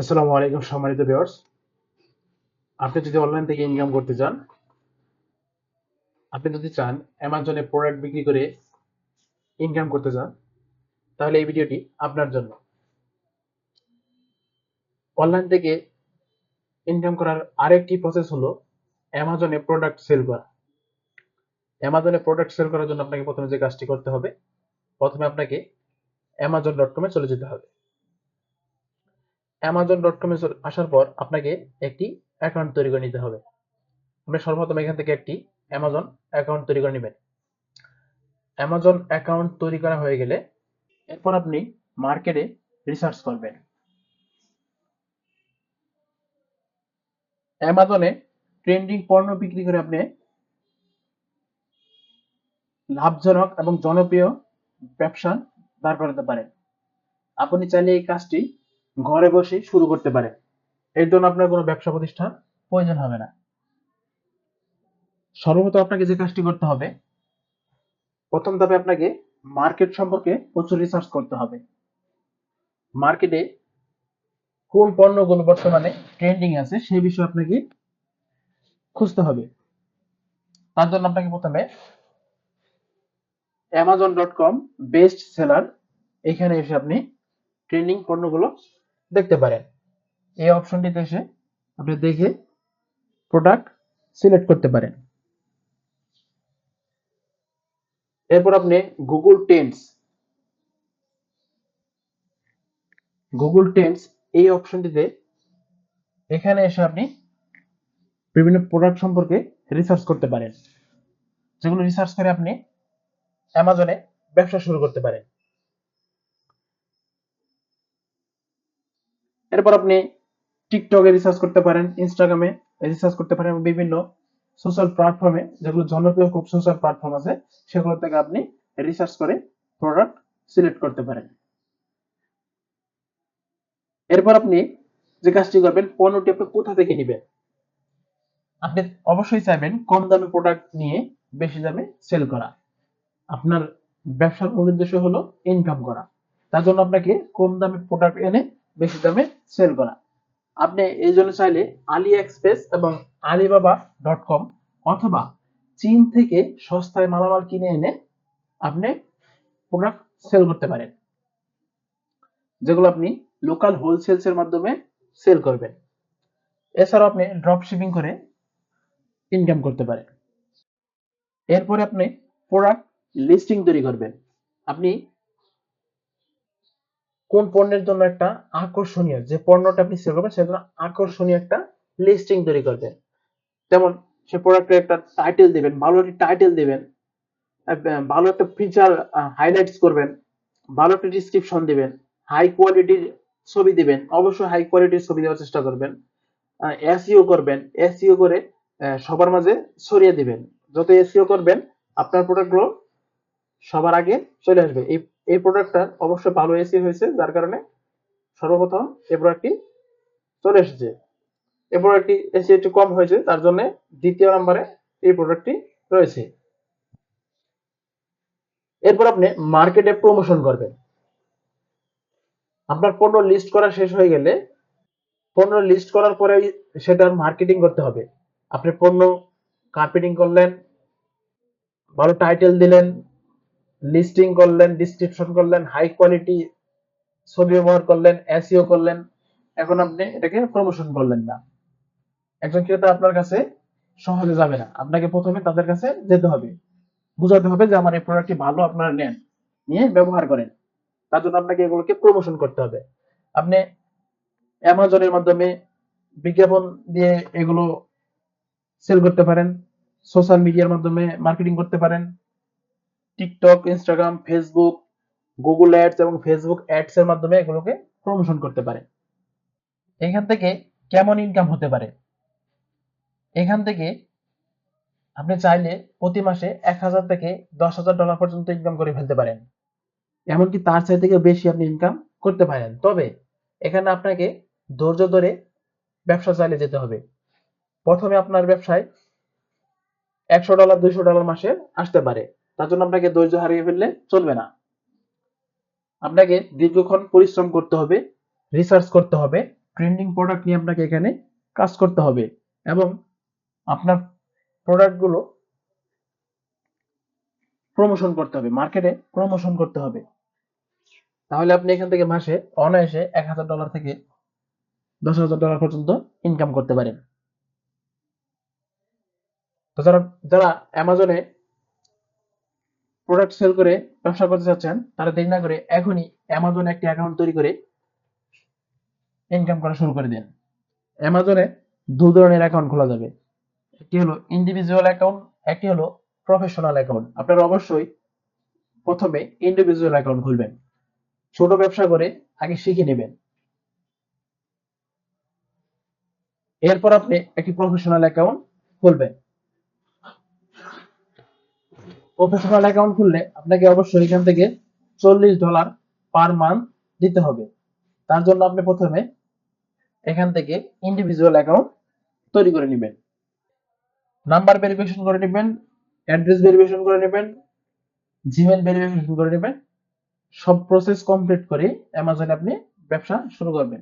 আসসালামু আলাইকুম, সম্মানিত ভিউয়ার্স আপনি যদি অনলাইন থেকে ইনকাম করতে চান, আপনি যদি চান অ্যামাজনে প্রোডাক্ট বিক্রি করে ইনকাম করতে চান, তাহলে এই ভিডিওটি আপনার জন্য। অনলাইন থেকে ইনকাম করার আরেকটি প্রসেস হলো অ্যামাজনে প্রোডাক্ট সেল করা। অ্যামাজনে প্রোডাক্ট সেল করার জন্য আপনাকে প্রথমে যে কাজটি করতে হবে, প্রথমে আপনাকে অ্যামাজন ডট কমে চলে যেতে হবে। অ্যামাজন ডট কমে আসার পর আপনাকে একটি অ্যাকাউন্ট তৈরি করে নিতে হবে। আপনি সর্বপ্রথম এখান থেকে একটি অ্যামাজন অ্যাকাউন্ট তৈরি করে নেবেন। অ্যামাজন অ্যাকাউন্ট তৈরি করা হয়ে গেলে এরপর আপনি মার্কেটে রিসার্চ করবেন। অ্যামাজনে ট্রেন্ডিং পণ্য বিক্রি করে আপনি লাভজনক এবং জনপ্রিয় ব্যবসা দাঁড় করাতে পারেন। আপনি চাইলে এই কাজটি ঘরে বসে শুরু করতে পারেন এর জন্য আপনার কোনো ব্যবসা প্রতিষ্ঠান, প্রয়োজন হবে না। সর্বপ্রথম আপনাকে যে কাজটি করতে হবে, প্রথম ধাপে আপনাকে মার্কেট সম্পর্কে প্রচুর রিসার্চ করতে হবে। মার্কেটে কোন পণ্যগুলো বর্তমানে ট্রেন্ডিং আছে সেই বিষয়ে আপনাকে খুঁজতে হবে। তার জন্য আপনাকে প্রথমে Amazon dot com best seller এখানে এসে আপনি ট্রেন্ডিং পণ্যগুলো দেখতে পারেন। এই অপশনটিতে এসে আপনি দেখে প্রোডাক্ট সিলেক্ট করতে পারেন। এরপর আপনি গুগল টেন্স গুগল টেন্স এই অপশনটিতে এখানে এসে আপনি বিভিন্ন প্রোডাক্ট সম্পর্কে রিসার্চ করতে পারেন। যেগুলো রিসার্চ করে আপনি অ্যামাজনে ব্যবসা শুরু করতে পারেন। এরপর আপনি টিকটকে রিসার্চ করতে পারেন ইনস্টাগ্রামে রিসার্চ করতে পারেন এবং বিভিন্ন সোশ্যাল প্ল্যাটফর্মে যেগুলো জনপ্রিয় খুব সোশ্যাল প্ল্যাটফর্ম আছে, সেগুলো থেকে আপনি রিসার্চ করে প্রোডাক্ট সিলেক্ট করতে পারেন। এরপর আপনি যে কাজটি করবেন, পণ্যটি আপনি কোথা থেকে নেবেন? আপনি অবশ্যই চাইবেন কম দামে প্রোডাক্ট নিয়ে বেশি দামে সেল করা। আপনার ব্যবসার মূল উদ্দেশ্য হলো ইনকাম করা। তার জন্য আপনাকে কম দামে প্রোডাক্ট এনে বেশি দামে সেল করা। আপনি এই জন্য চাইলে আলি এক্সপ্রেস এবং আলিবাবা ডট কম অথবা চীন থেকে সস্তায় মালামাল কিনে এনে আপনি প্রোডাক্ট সেল করতে পারেন, যেগুলো আপনি লোকাল হোলসেলস এর মাধ্যমে সেল করবেন। এছাড়াও আপনি ড্রপ শিপিং করে ইনকাম করতে পারেন। এরপরে আপনি প্রোডাক্ট লিস্টিং তৈরি করবেন। আপনি কোন পণ্যের জন্য একটা আকর্ষণীয় যে পণ্যটা আপনি সেল করবেন, সেজন্য আকর্ষণীয় একটা লিস্টিং তৈরি করবেন। যেমন সে প্রোডাক্টের একটা টাইটেল দিবেন, ভালো একটা টাইটেল দিবেন ভালো একটা ফিচার হাইলাইটস করবেন, ভালো একটা ডিসক্রিপশন দিবেন হাই কোয়ালিটির ছবি দিবেন, অবশ্যই হাই কোয়ালিটির ছবি দেওয়ার চেষ্টা করবেন এসইও করবেন এসইও করে সবার মাঝে ছড়িয়ে দিবেন। যত এসইও করবেন, আপনার প্রোডাক্টগুলো সবার আগে চলে আসবে। এই এই প্রোডাক্টটা অবশ্যই ভালো এসি হয়েছে, যার কারণে সর্বপ্রথম এই প্রোডাক্টটি চলে এসেছে। এই প্রোডাক্টটি এসি একটু কম হয়েছে, তার জন্য দ্বিতীয় নম্বরে এই প্রোডাক্টটি রয়েছে। এরপর আপনি মার্কেটে প্রমোশন করবেন। আপনার পণ্য লিস্ট করা শেষ হয়ে গেলে পণ্য লিস্ট করার পরে সেটার মার্কেটিং করতে হবে। আপনি পণ্য কার্পেটিং করলেন, ভালো টাইটেল দিলেন লিস্টিং করলেন ডিসক্রিপশন করলেন হাই কোয়ালিটি ছবি ব্যবহার করলেন এসইও করলেন। এখন আপনি এটাকে প্রমোশন করলেন না। একজন ক্রেতা আপনার কাছে সহজে যাবে না। আপনাকে প্রথমে তাদের কাছে যেতে হবে। বুঝাতে হবে যে আমার এই প্রোডাক্টটি ভালো আপনারা নেন, নিয়ে ব্যবহার করেন। তার জন্য আপনাকে এগুলোকে প্রমোশন করতে হবে। আপনি অ্যামাজনের মাধ্যমে বিজ্ঞাপন দিয়ে এগুলো সেল করতে পারেন। সোশ্যাল মিডিয়ার মাধ্যমে মার্কেটিং করতে পারেন। TikTok Instagram Facebook Google ads এবং ফেসবুক অ্যাডস এর মাধ্যমে এগুলোকে প্রমোশন করতে পারে। এখান থেকে কেমন ইনকাম হতে পারে? এখান থেকে আপনি চাইলে প্রতি মাসে এক হাজার থেকে দশ হাজার ডলার পর্যন্ত ইনকাম করে ফেলতে পারেন। এমনকি তার চাই থেকে বেশি আপনি ইনকাম করতে পারেন। তবে এখানে আপনাকে ধৈর্য ধরে ব্যবসা চালিয়ে যেতে হবে। প্রথমে আপনার ব্যবসায় একশো ডলার দুইশো ডলার মাসে আসতে পারে। তার জন্য আপনাকে ধৈর্য হারিয়ে ফেললে চলবে না। আপনাকে দীর্ঘক্ষণ পরিশ্রম করতে হবে রিসার্চ করতে হবে ট্রেন্ডিং প্রোডাক্ট নিয়ে আপনাকে এখানে কাজ করতে হবে এবং আপনার প্রোডাক্টগুলো প্রমোশন করতে হবে মার্কেটে প্রমোশন করতে হবে। তাহলে আপনি এখান থেকে মাসে অনায়াসে এক হাজার ডলার থেকে দশ হাজার ডলার পর্যন্ত ইনকাম করতে পারেন। তো যারা যারা অ্যামাজনে প্রোডাক্ট সেল করে ব্যবসা করতে চাচ্ছেন তারা দেরি না করে এখনই অ্যামাজন একটি অ্যাকাউন্ট তৈরি করে ইনকাম করা শুরু করে দেন। অ্যামাজনে দু ধরনের অ্যাকাউন্ট খোলা যাবে। একটি হলো ইন্ডিভিজুয়াল অ্যাকাউন্ট একটি হলো প্রফেশনাল অ্যাকাউন্ট আপনারা অবশ্যই প্রথমে ইন্ডিভিজুয়াল অ্যাকাউন্ট খুলবেন। ছোট ব্যবসা করে আগে শিখে নেবেন। এরপর আপনি একটি প্রফেশনাল অ্যাকাউন্ট খুলবেন। প্রফেশনাল অ্যাকাউন্ট খুললে আপনাকে অবশ্যই এখান থেকে চল্লিশ ডলার পার মান্থ দিতে হবে। তার জন্য আপনি প্রথমে এখান থেকে ইন্ডিভিজুয়াল অ্যাকাউন্ট তৈরি করে নেবেন। নাম্বার ভেরিফিকেশন করে নেবেন অ্যাড্রেস ভেরিফিকেশন করে নেবেন জিমেল ভেরিফিকেশন করে নেবেন, সব প্রসেস কমপ্লিট করে অ্যামাজনে আপনি ব্যবসা শুরু করবেন।